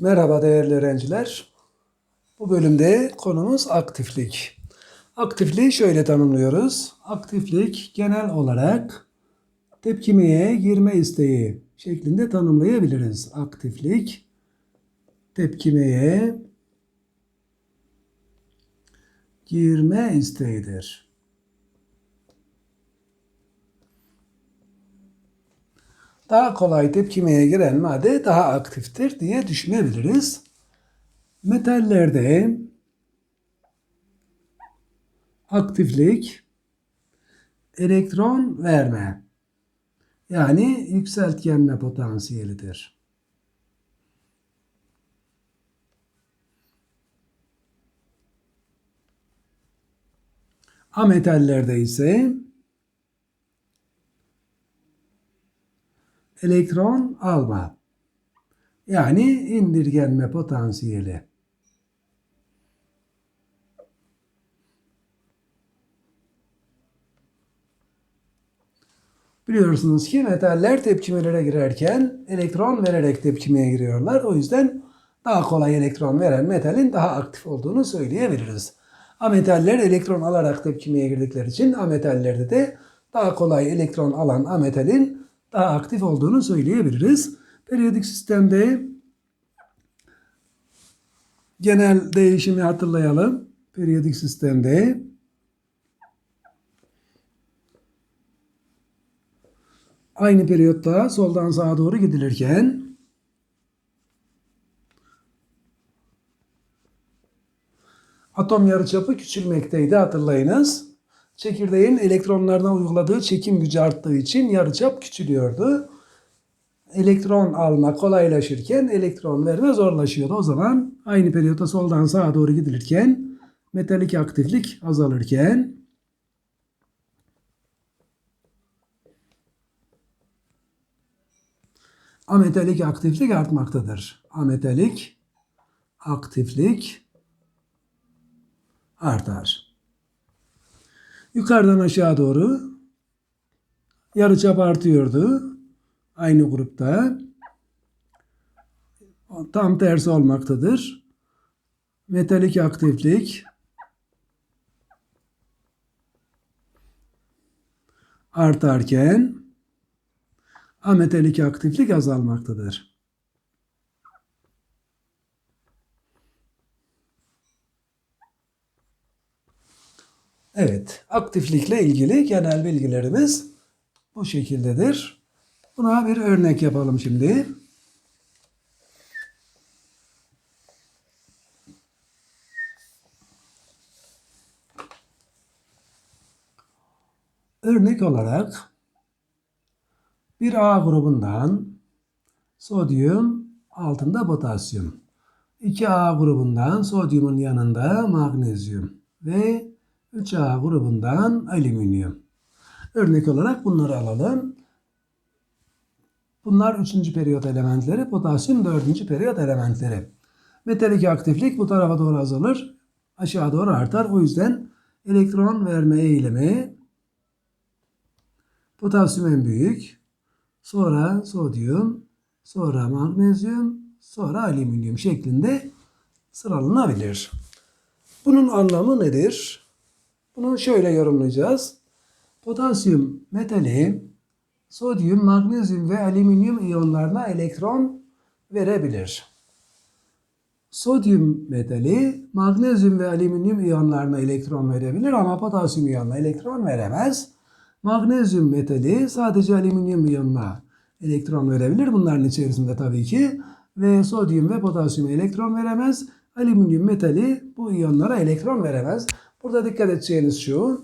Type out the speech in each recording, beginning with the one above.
Merhaba değerli öğrenciler. Bu bölümde konumuz aktiflik. Aktifliği şöyle tanımlıyoruz. Aktiflik genel olarak tepkimeye girme isteği şeklinde tanımlayabiliriz. Aktiflik tepkimeye girme isteğidir. Daha kolay tepkimeye giren madde daha aktiftir diye düşünebiliriz. Metallerde aktiflik elektron verme yani yükseltgenme potansiyelidir. Ametallerde ise elektron alma. Yani indirgenme potansiyeli. Biliyorsunuz ki metaller tepkimelere girerken elektron vererek tepkimeye giriyorlar. O yüzden daha kolay elektron veren metalin daha aktif olduğunu söyleyebiliriz. Ametaller elektron alarak tepkimeye girdikleri için ametallerde de daha kolay elektron alan ametalin daha aktif olduğunu söyleyebiliriz. Periyodik sistemde genel değişimi hatırlayalım. Periyodik sistemde aynı periyotta soldan sağa doğru gidilirken atom yarıçapı küçülmekteydi hatırlayınız çekirdeğin elektronlarına uyguladığı çekim gücü arttığı için yarıçap küçülüyordu. Elektron alma kolaylaşırken elektron verme zorlaşıyordu. O zaman aynı periyotta soldan sağa doğru gidilirken metalik aktiflik azalırken ametalik aktiflik artmaktadır. Ametalik aktiflik artar. Yukarıdan aşağı doğru yarıçap artıyordu. Aynı grupta. Tam tersi olmaktadır. Metalik aktiflik artarken ametalik aktiflik azalmaktadır. Evet, aktiflikle ilgili genel bilgilerimiz bu şekildedir. Buna bir örnek yapalım şimdi. Örnek olarak bir A grubundan sodyum altında potasyum. 2A grubundan sodyumun yanında magnezyum ve 3A grubundan alüminyum. Örnek olarak bunları alalım. Bunlar 3. periyot elementleri, potasyum 4. periyot elementleri. Metalik aktiflik bu tarafa doğru azalır, aşağı doğru artar. O yüzden elektron verme eğilimi potasyum en büyük, sonra sodyum, sonra magnezyum, sonra alüminyum şeklinde sıralanabilir. Bunun anlamı nedir? Bunu şöyle yorumlayacağız. Potasyum metali sodyum, magnezyum ve alüminyum iyonlarına elektron verebilir. Sodyum metali magnezyum ve alüminyum iyonlarına elektron verebilir ama potasyum iyonuna elektron veremez. Magnezyum metali sadece alüminyum iyonuna elektron verebilir. Bunların içerisinde tabii ki ve sodyum ve potasyum elektron veremez. Alüminyum metali bu iyonlara elektron veremez. Burada dikkat edeceğiniz şu.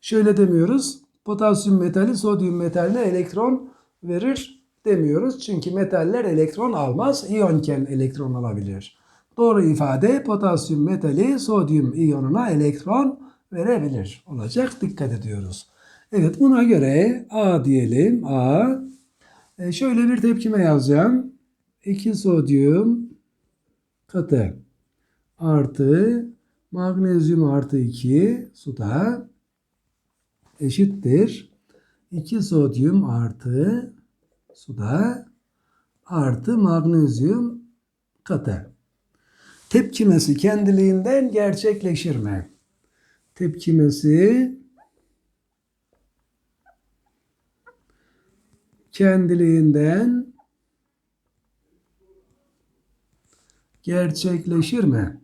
Şöyle demiyoruz. Potasyum metali sodyum metaline elektron verir demiyoruz. Çünkü metaller elektron almaz. İyonken elektron alabilir. Doğru ifade potasyum metali sodyum iyonuna elektron verebilir. Olacak. Dikkat ediyoruz. Evet buna göre A diyelim. A. E şöyle bir tepkime yazacağım. 2 sodyum katı artı magnezyum artı 2 suda eşittir. 2 sodyum artı suda artı magnezyum katı. Tepkimesi kendiliğinden gerçekleşir mi? Tepkimesi kendiliğinden gerçekleşir mi?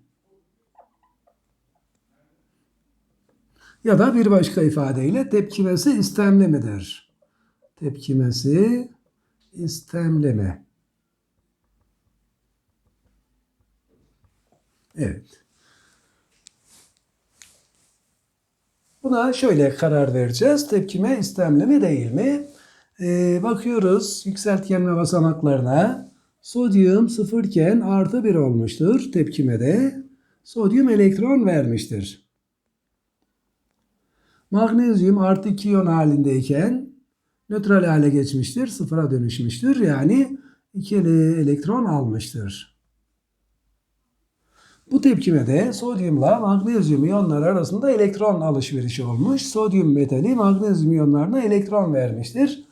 Ya da bir başka ifadeyle tepkimesi istemli midir? Tepkimesi istemli mi? Evet. Buna şöyle karar vereceğiz. Tepkime istemli mi değil mi? Ee, bakıyoruz yükseltgenme basamaklarına. Sodyum sıfırken artı bir olmuştur tepkimede. Sodyum elektron vermiştir. Magnezyum artı 2 iyon halindeyken nötral hale geçmiştir. Sıfıra dönüşmüştür. Yani ikili elektron almıştır. Bu tepkimede sodyumla magnezyum iyonları arasında elektron alışverişi olmuş. Sodyum metali magnezyum iyonlarına elektron vermiştir.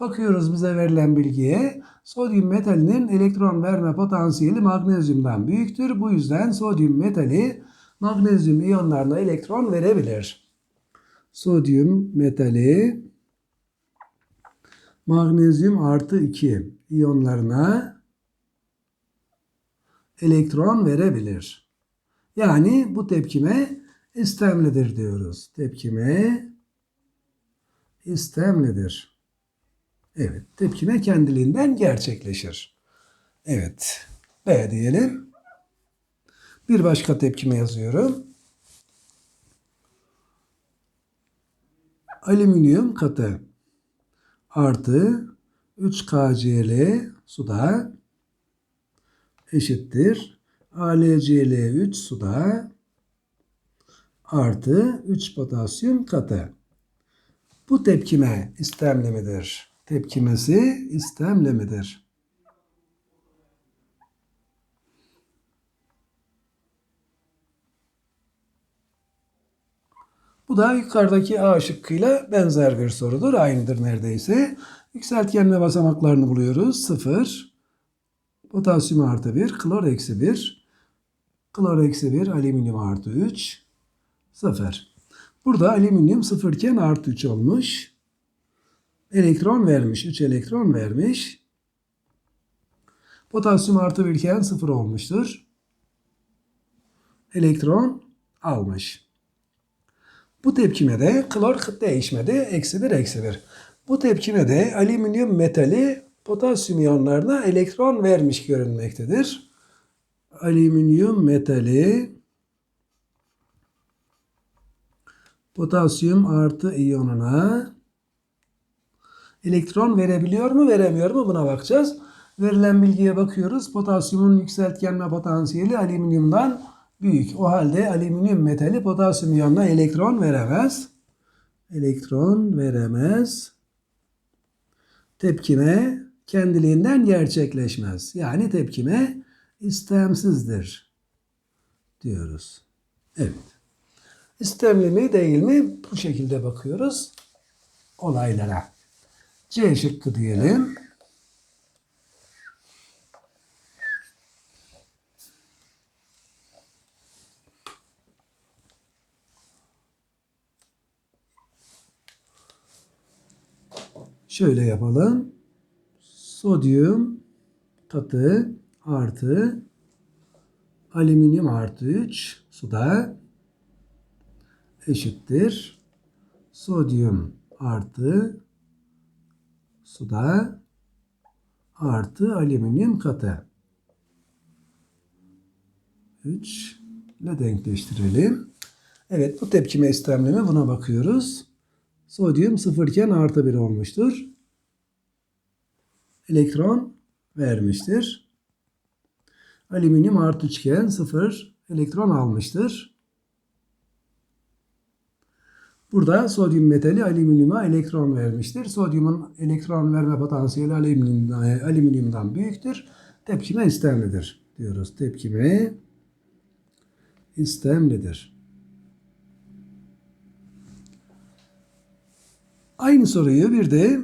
Bakıyoruz bize verilen bilgiye. Sodyum metalinin elektron verme potansiyeli magnezyumdan büyüktür. Bu yüzden sodyum metali magnezyum iyonlarına elektron verebilir. Sodyum metali magnezyum artı 2 iyonlarına elektron verebilir. Yani bu tepkime istemlidir diyoruz. Tepkime istemlidir. Evet, tepkime kendiliğinden gerçekleşir. Evet, B diyelim. Bir başka tepkime yazıyorum. Alüminyum katı artı 3KCl suda eşittir. AlCl3 suda artı 3 potasyum katı. Bu tepkime istemli midir? Tepkimesi istemli Bu da yukarıdaki A şıkkıyla benzer bir sorudur. Aynıdır neredeyse. Yükseltgenme basamaklarını buluyoruz. 0, potasyum artı 1, klor eksi 1, klor eksi 1, alüminyum artı 3, 0. Burada alüminyum 0 iken artı 3 olmuş. Elektron vermiş. 3 elektron vermiş. Potasyum artı 1 iken 0 olmuştur. Elektron almış. Bu tepkimede klor değişmedi. Eksi 1, eksi 1. Bu tepkimede alüminyum metali potasyum iyonlarına elektron vermiş görünmektedir. Alüminyum metali potasyum artı iyonuna elektron verebiliyor mu veremiyor mu buna bakacağız. Verilen bilgiye bakıyoruz. Potasyumun yükseltgenme potansiyeli alüminyumdan büyük. O halde alüminyum metali potasyum iyonuna elektron veremez. Elektron veremez. Tepkime kendiliğinden gerçekleşmez. Yani tepkime istemsizdir diyoruz. Evet. İstemli mi değil mi bu şekilde bakıyoruz olaylara. C şıkkı diyelim. Şöyle yapalım. Sodyum katı artı alüminyum artı 3 suda eşittir. Sodyum artı suda artı alüminyum katı. 3 ile denkleştirelim. Evet bu tepkime istemlemi buna bakıyoruz. Sodyum 0 iken artı 1 olmuştur. Elektron vermiştir. Alüminyum artı 3 iken 0 elektron almıştır. Burada sodyum metali alüminyuma elektron vermiştir. Sodyumun elektron verme potansiyeli alüminyumdan, alüminyumdan büyüktür. Tepkime istemlidir diyoruz. Tepkime istemlidir. Aynı soruyu bir de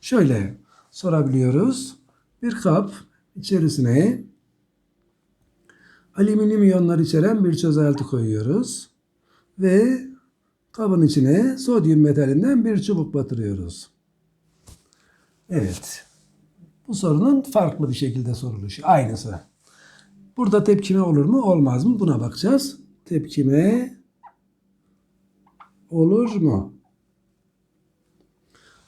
şöyle sorabiliyoruz. Bir kap içerisine alüminyum iyonlar içeren bir çözelti koyuyoruz. Ve kabın içine sodyum metalinden bir çubuk batırıyoruz. Evet. Bu sorunun farklı bir şekilde soruluşu. Aynısı. Burada tepkime olur mu olmaz mı buna bakacağız. Tepkime olur mu?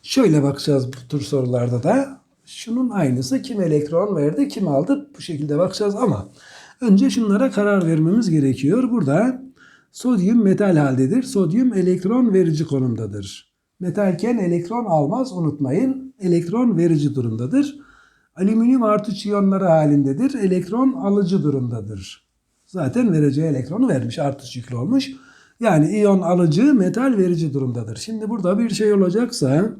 Şöyle bakacağız bu tür sorularda da. Şunun aynısı kim elektron verdi kim aldı bu şekilde bakacağız ama önce şunlara karar vermemiz gerekiyor. Burada sodyum metal haldedir. Sodyum elektron verici konumdadır. Metalken elektron almaz unutmayın. Elektron verici durumdadır. Alüminyum artı iyonları halindedir. Elektron alıcı durumdadır. Zaten vereceği elektronu vermiş. Artı yüklü olmuş. Yani iyon alıcı, metal verici durumdadır. Şimdi burada bir şey olacaksa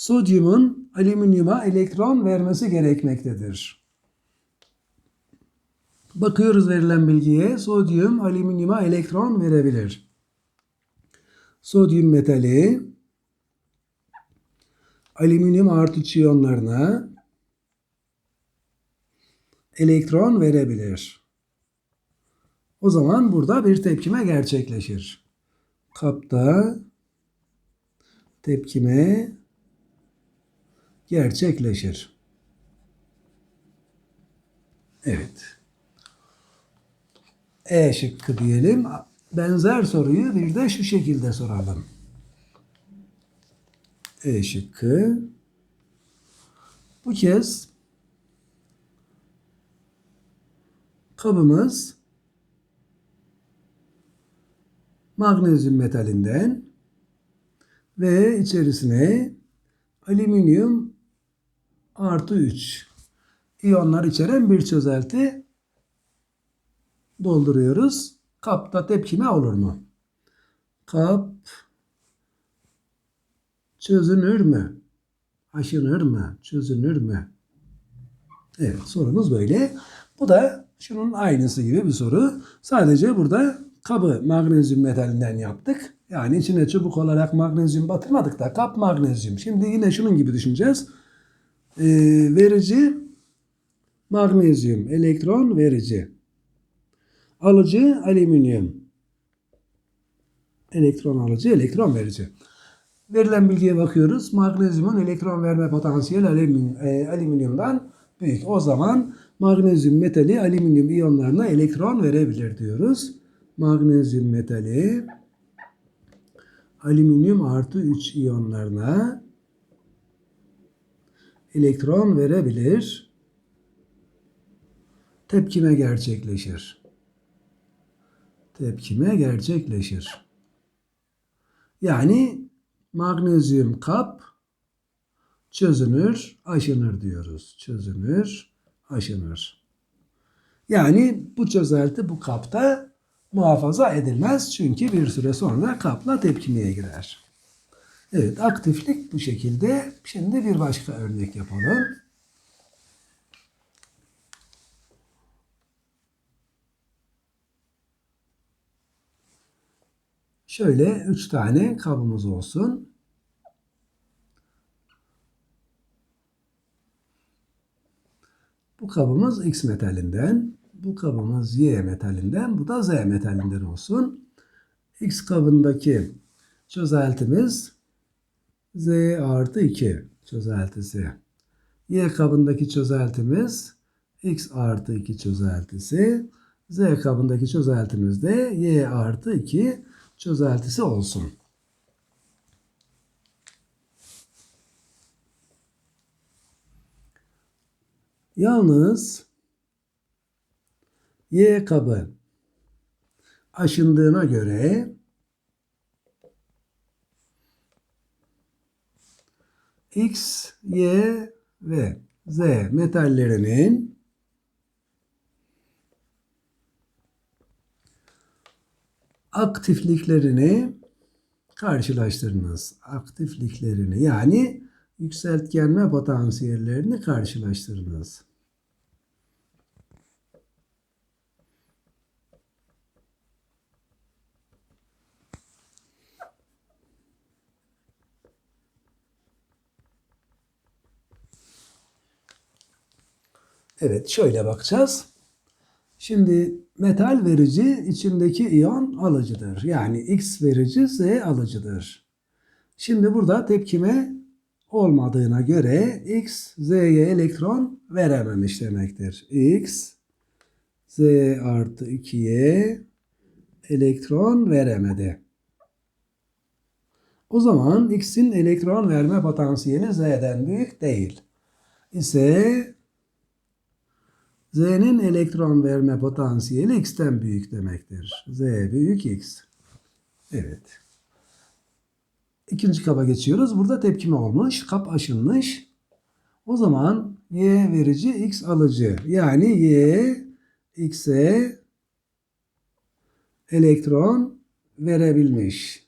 sodyumun alüminyuma elektron vermesi gerekmektedir. Bakıyoruz verilen bilgiye. Sodyum alüminyuma elektron verebilir. Sodyum metali alüminyum artı iyonlarına elektron verebilir. O zaman burada bir tepkime gerçekleşir. Kapta tepkime gerçekleşir. Evet. E şıkkı diyelim. Benzer soruyu bir de şu şekilde soralım. E şıkkı. Bu kez kabımız magnezyum metalinden ve içerisine alüminyum artı 3 iyonlar içeren bir çözelti dolduruyoruz. Kapta tepkime olur mu? Kap çözünür mü? Aşınır mı? Çözünür mü? Evet sorumuz böyle. Bu da şunun aynısı gibi bir soru. Sadece burada kabı magnezyum metalinden yaptık. Yani içine çubuk olarak magnezyum batırmadık da kap magnezyum. Şimdi yine şunun gibi düşüneceğiz. Ee, verici magnezyum, elektron verici. Alıcı alüminyum. Elektron alıcı, elektron verici. Verilen bilgiye bakıyoruz. Magnezyumun elektron verme potansiyeli e, alüminyumdan büyük. O zaman magnezyum metali alüminyum iyonlarına elektron verebilir diyoruz. Magnezyum metali alüminyum artı 3 iyonlarına elektron verebilir. Tepkime gerçekleşir. Tepkime gerçekleşir. Yani magnezyum kap çözünür, aşınır diyoruz. Çözünür, aşınır. Yani bu çözelti bu kapta muhafaza edilmez çünkü bir süre sonra kapla tepkimeye girer. Evet aktiflik bu şekilde. Şimdi bir başka örnek yapalım. Şöyle üç tane kabımız olsun. Bu kabımız X metalinden, bu kabımız Y metalinden, bu da Z metalinden olsun. X kabındaki çözeltimiz Z artı 2 çözeltisi. Y kabındaki çözeltimiz X artı 2 çözeltisi. Z kabındaki çözeltimiz de Y artı 2 çözeltisi olsun. Yalnız Y kabı aşındığına göre X, Y ve Z metallerinin aktifliklerini karşılaştırınız. Aktifliklerini yani yükseltgenme potansiyellerini karşılaştırınız. Evet şöyle bakacağız. Şimdi metal verici içindeki iyon alıcıdır. Yani X verici Z alıcıdır. Şimdi burada tepkime olmadığına göre X Z'ye elektron verememiş demektir. X Z artı 2'ye elektron veremedi. O zaman X'in elektron verme potansiyeli Z'den büyük değil. İse Z'nin elektron verme potansiyeli X'ten büyük demektir. Z büyük X. Evet. İkinci kaba geçiyoruz. Burada tepkime olmuş. Kap aşınmış. O zaman Y verici X alıcı. Yani Y X'e elektron verebilmiş.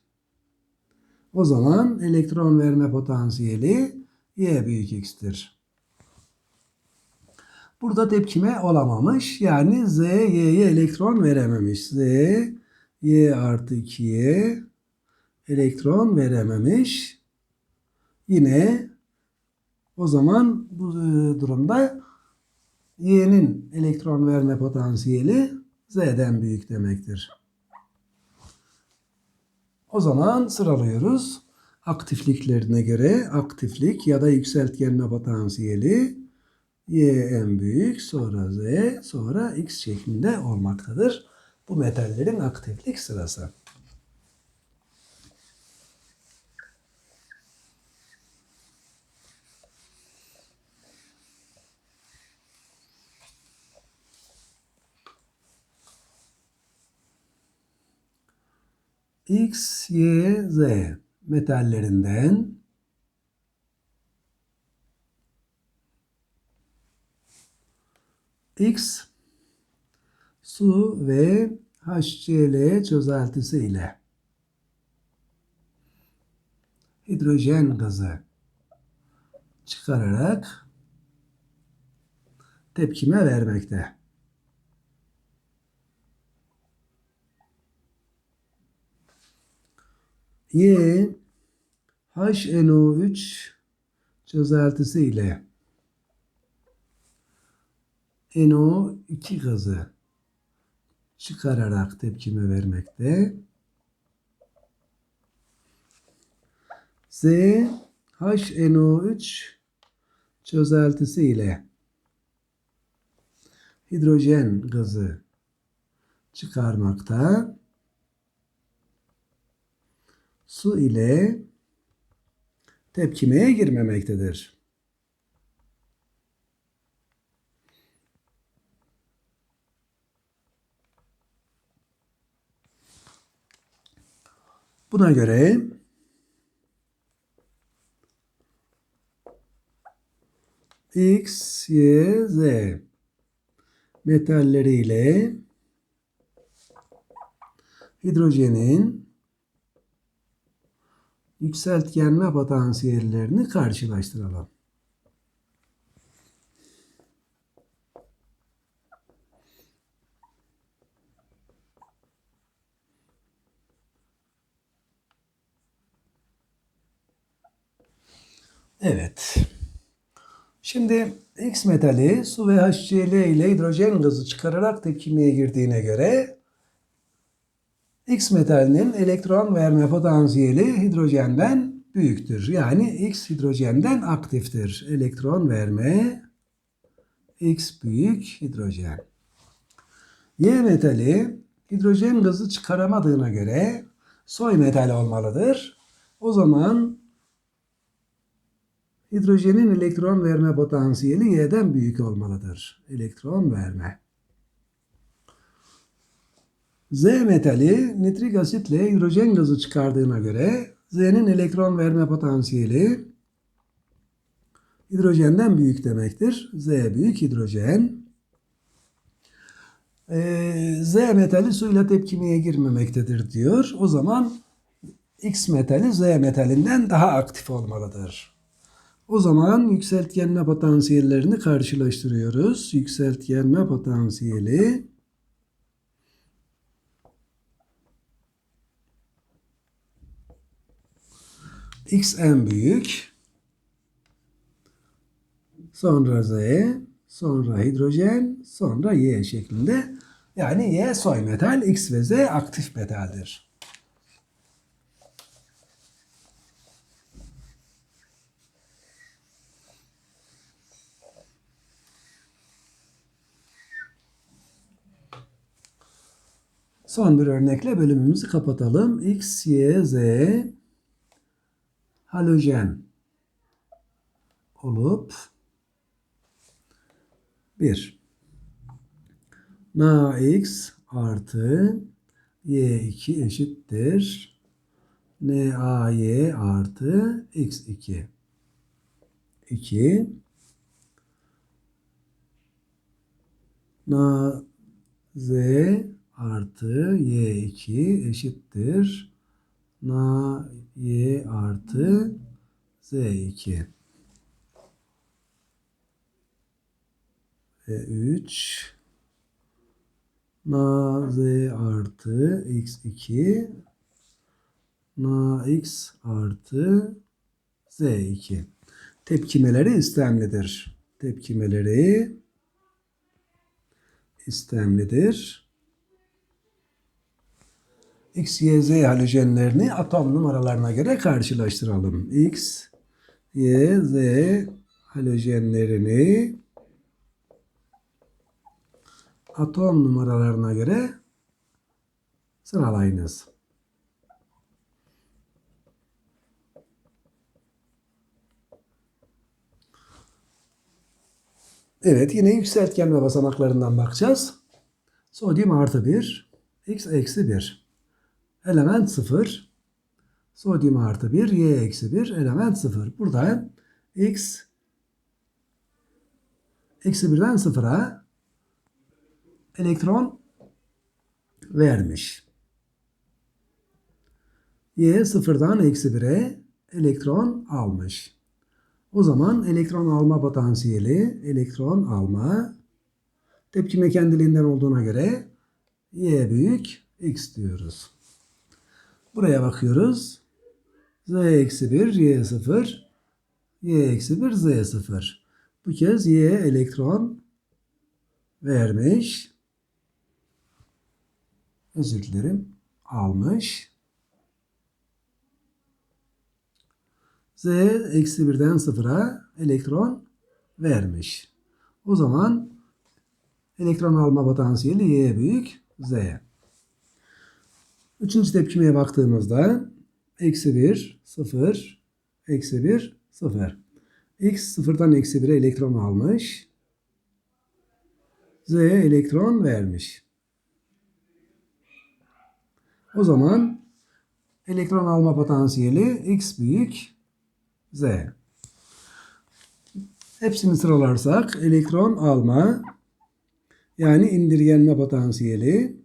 O zaman elektron verme potansiyeli Y büyük X'tir. Burada tepkime olamamış. Yani Z Y'ye elektron verememiş. Z Y artı 2'ye elektron verememiş. Yine o zaman bu e, durumda Y'nin elektron verme potansiyeli Z'den büyük demektir. O zaman sıralıyoruz. Aktifliklerine göre aktiflik ya da yükseltgenme potansiyeli Y en büyük, sonra Z, sonra X şeklinde olmaktadır. Bu metallerin aktiflik sırası. X, Y, Z metallerinden X su ve HCl çözeltisi ile hidrojen gazı çıkararak tepkime vermekte. Y HNO3 çözeltisi ile NO2 gazı çıkararak tepkime vermekte. Z HNO3 çözeltisi ile hidrojen gazı çıkarmakta. Su ile tepkimeye girmemektedir. Buna göre X, Y, Z metalleriyle hidrojenin yükseltgenme potansiyellerini karşılaştıralım. Evet. Şimdi X metali su ve HCl ile hidrojen gazı çıkararak tepkimeye girdiğine göre X metalinin elektron verme potansiyeli hidrojenden büyüktür. Yani X hidrojenden aktiftir. Elektron verme X büyük hidrojen. Y metali hidrojen gazı çıkaramadığına göre soy metal olmalıdır. O zaman hidrojenin elektron verme potansiyeli Y'den büyük olmalıdır. Elektron verme. Z metali nitrik asitle hidrojen gazı çıkardığına göre Z'nin elektron verme potansiyeli hidrojenden büyük demektir. Z büyük hidrojen. Ee, Z metali suyla tepkimeye girmemektedir diyor. O zaman X metali Z metalinden daha aktif olmalıdır. O zaman yükseltgenme potansiyellerini karşılaştırıyoruz. Yükseltgenme potansiyeli X en büyük. Sonra Z, sonra hidrojen, sonra Y şeklinde. Yani Y soy metal, X ve Z aktif metaldir. Son bir örnekle bölümümüzü kapatalım. X, Y, Z halojen olup 1. NaX artı Y2 eşittir. NaY artı X2. 2. NaZ artı Y2 eşittir. NaY artı Z2. Ve 3 na z artı x2 na x artı z2 tepkimeleri istemlidir. Tepkimeleri istemlidir. X, Y, Z halojenlerini atom numaralarına göre karşılaştıralım. X, Y, Z halojenlerini atom numaralarına göre sıralayınız. Evet yine yükseltgen ve basamaklarından bakacağız. Sodyum artı 1, X eksi 1. Element 0. Sodyum artı 1, Y eksi 1, element 0. Burada X eksi 1'den 0'a elektron vermiş. Y sıfırdan eksi 1'e elektron almış. O zaman elektron alma potansiyeli, elektron alma tepkime kendiliğinden olduğuna göre Y büyük X diyoruz. Buraya bakıyoruz. Z eksi 1, Y 0, Y eksi 1, Z 0. Bu kez Y elektron vermiş özür dilerim almış. Z eksi birden sıfıra elektron vermiş. O zaman elektron alma potansiyeli Y büyük Z. Üçüncü tepkimeye baktığımızda eksi 1, 0, eksi 1, 0. X sıfırdan eksi 1'e elektron almış. Z elektron vermiş. O zaman elektron alma potansiyeli x büyük z. Hepsini sıralarsak elektron alma yani indirgenme potansiyeli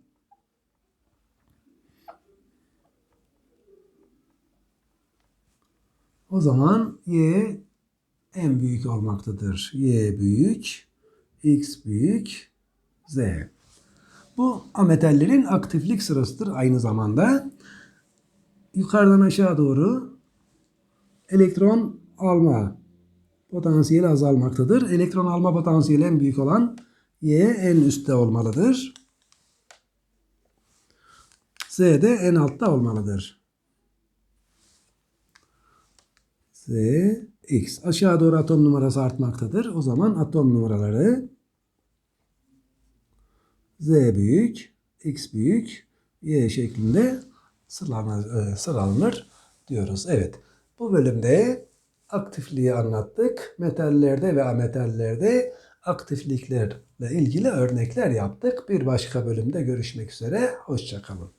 o zaman y en büyük olmaktadır. y büyük, x büyük, z. Bu ametallerin aktiflik sırasıdır aynı zamanda. Yukarıdan aşağı doğru elektron alma potansiyeli azalmaktadır. Elektron alma potansiyeli en büyük olan Y en üstte olmalıdır. Z de en altta olmalıdır. Z, X. Aşağı doğru atom numarası artmaktadır. O zaman atom numaraları Z büyük, X büyük, Y şeklinde sıralanır, sıralanır diyoruz. Evet. Bu bölümde aktifliği anlattık. Metallerde ve ametallerde aktifliklerle ilgili örnekler yaptık. Bir başka bölümde görüşmek üzere. Hoşçakalın.